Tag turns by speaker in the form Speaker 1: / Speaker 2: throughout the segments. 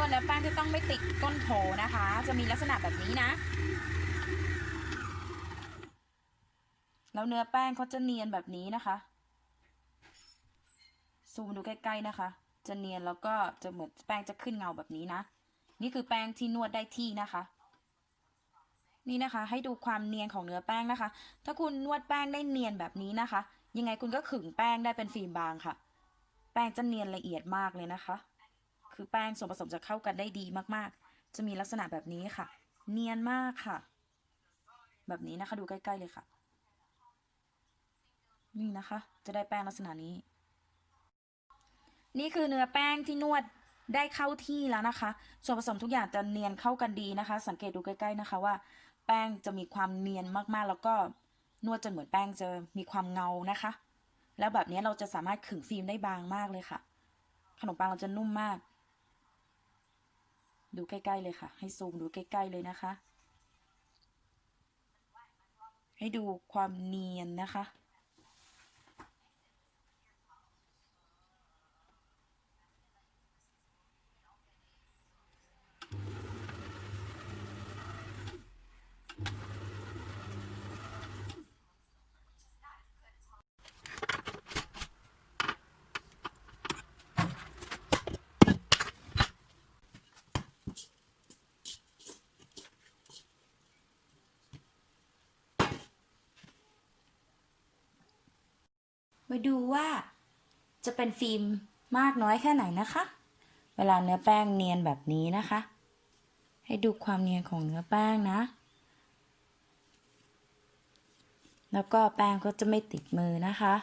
Speaker 1: วดแล้วแป้งจะต้องไม่ติดก้นโถนะคะ จะมีลักษณะแบบนี้นะ แล้วเนื้อแป้งเขาจะเนียนแบบนี้นะคะ ซูมดูใกล้ๆนะคะ จะเนียนแล้วก็จะเหมือนแป้งจะขึ้นเงาแบบนี้นะ นี่คือแป้งที่นวดได้ที่นะคะ นี่นะคะ ให้ดูความเนียนของเนื้อแป้งนะคะ ถ้าคุณนวดแป้งได้เนียนแบบนี้นะคะ ยังไงคุณก็ขึงแป้งได้เป็นฟิล์มบางค่ะ แป้งจะเนียนละเอียดมากเลยนะคะ คือแป้งส่วนผสมจะเข้ากันได้ดีมากๆ จะมีลักษณะแบบนี้ค่ะ เนียนมากค่ะ แบบนี้นะคะ ดูใกล้ๆเลยค่ะ นี่นะคะ จะได้แป้งลักษณะนี้ นี่คือเนื้อแป้งที่นวดได้เข้าที่แล้วนะคะ ส่วนผสมทุกอย่างจะเนียนเข้ากันดีนะคะ สังเกตดูใกล้ๆนะคะว่า แป้งจะมีความเนียนมากๆ แล้วก็นวดจนเหมือนแป้งจะมีความเงานะคะ แล้วแบบนี้เราจะสามารถขึงฟิล์มได้บางมากเลยค่ะ ขนมปังเราจะนุ่มมาก ดูใกล้ๆเลยค่ะ ให้ซูมดูใกล้ๆเลยนะคะ ให้ดูความเนียนนะคะ มาดูว่าจะเป็นฟิล์มมากน้อยแค่ไหนนะคะ เวลาเนื้อแป้งเนียนแบบนี้นะคะ ให้ดูความเนียนของเนื้อแป้งนะ แล้วก็แป้งก็จะไม่ติดมือนะคะ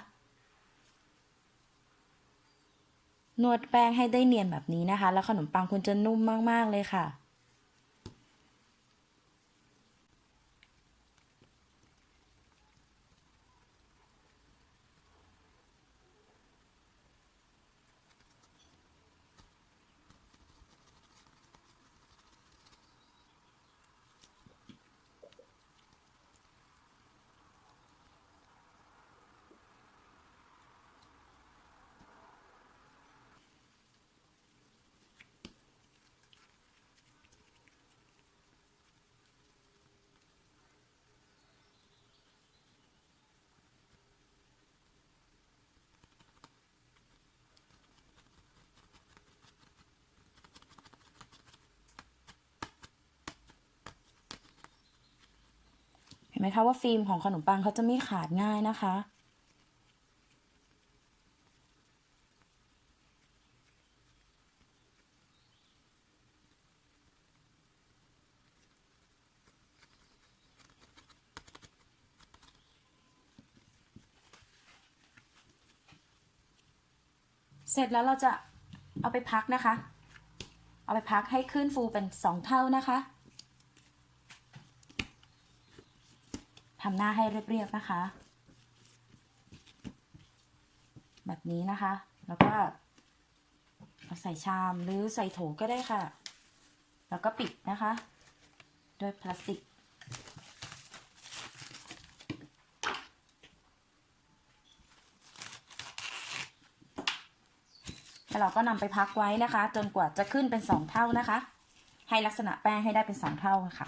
Speaker 1: นวดแป้งให้ได้เนียนแบบนี้นะคะ แล้วขนมปังคุณจะนุ่มมาก ๆ เลยค่ะ ห็นไหมคะว่าฟิล์มของขนมปังเขาจะไม่ขาดง่ายนะคะ เสร็จแล้วเราจะเอาไปพักนะคะ เอาไปพักให้ขึ้นฟูเป็นสองเท่านะคะ ทำหน้าให้เรียบๆนะคะ แบบนี้นะคะ แล้วก็เอาใส่ชามหรือใส่โถก็ได้ค่ะ แล้วก็ปิดนะคะ ด้วยพลาสติก แล้วเราก็นำไปพักไว้นะคะ จนกว่าจะขึ้นเป็นสองเท่านะคะ ให้ลักษณะแป้งให้ได้เป็นสองเท่าค่ะ